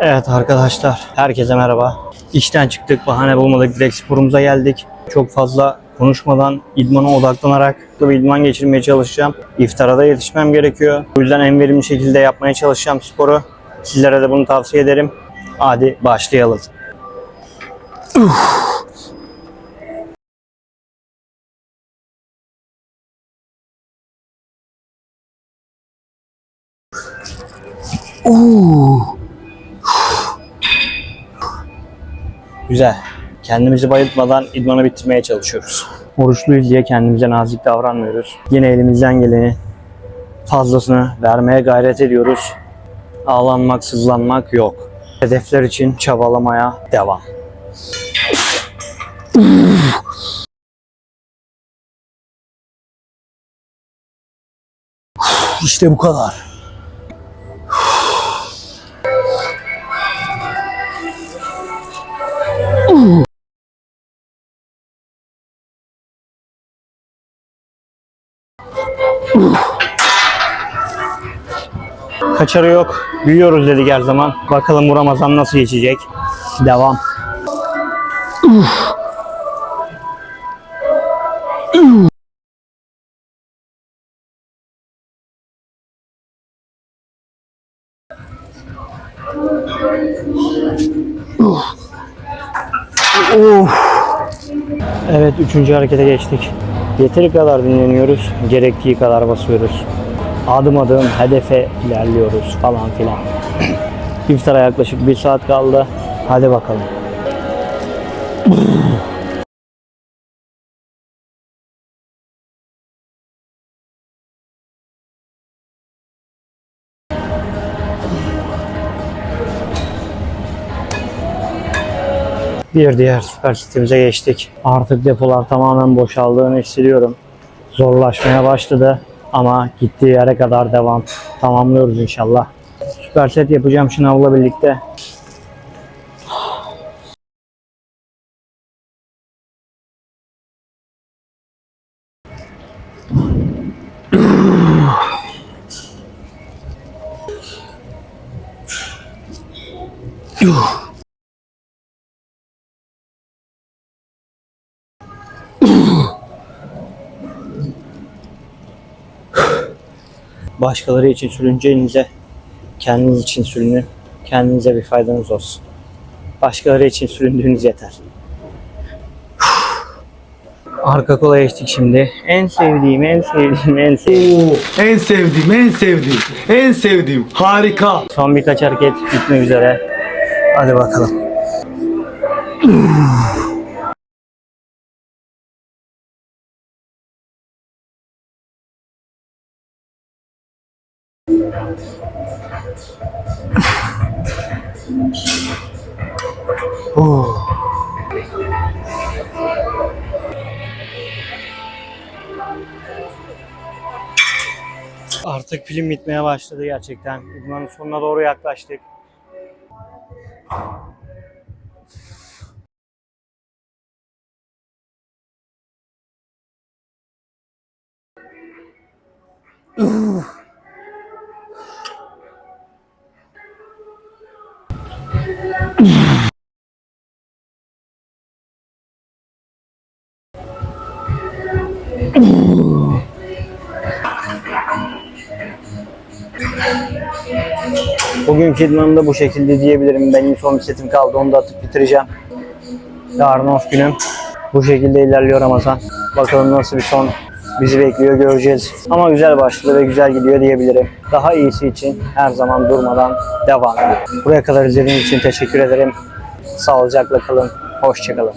Evet arkadaşlar, herkese merhaba. İşten çıktık, bahane bulmadık, direkt sporumuza geldik. Çok fazla konuşmadan idmana odaklanarak bir idman geçirmeye çalışacağım. İftara da yetişmem gerekiyor. Bu yüzden en verimli şekilde yapmaya çalışacağım sporu. Sizlere de bunu tavsiye ederim. Hadi başlayalım. Güzel. Kendimizi bayıltmadan idmanı bitirmeye çalışıyoruz. Oruçluyuz diye kendimize nazik davranmıyoruz. Yine elimizden geleni fazlasını vermeye gayret ediyoruz. Ağlanmak, sızlanmak yok. Hedefler için çabalamaya devam. İşte bu kadar. Kaçarı yok. Büyüyoruz dedik her zaman. Bakalım bu Ramazan nasıl geçecek. Devam. Evet üçüncü harekete geçtik. Yeteri kadar dinleniyoruz, gerektiği kadar basıyoruz. Adım adım hedefe ilerliyoruz falan filan. İftara yaklaşık bir saat kaldı. Hadi bakalım. Bir diğer süper sitemize geçtik. Artık depolar tamamen boşaldığını hissediyorum. Zorlaşmaya başladı ama gittiği yere kadar devam. Tamamlıyoruz inşallah. Süper set yapacağım şınavla birlikte. Başkaları için sürüneceğinize kendiniz için sürünün. Kendinize bir faydanız olsun. Başkaları için süründüğünüz yeter. Arka kola geçtik şimdi. En sevdiğim, en sevdiğim, en sevdiğim. En sevdiğim, en sevdiğim, en sevdiğim. Harika. Son birkaç hareket bitmek üzere. Hadi bakalım. Artık film bitmeye başladı gerçekten. İdmanın sonuna doğru yaklaştık. Bugünkü idmanım da bu şekilde diyebilirim. Benim son setim kaldı. Onu da atıp bitireceğim. Yarın off günüm. Bu şekilde ilerliyor Ramazan. Bakalım nasıl bir son bizi bekliyor göreceğiz. Ama güzel başladı ve güzel gidiyor diyebilirim. Daha iyisi için her zaman durmadan devam ediyor. Buraya kadar izlediğiniz için teşekkür ederim. Sağlıcakla kalın. Hoşçakalın.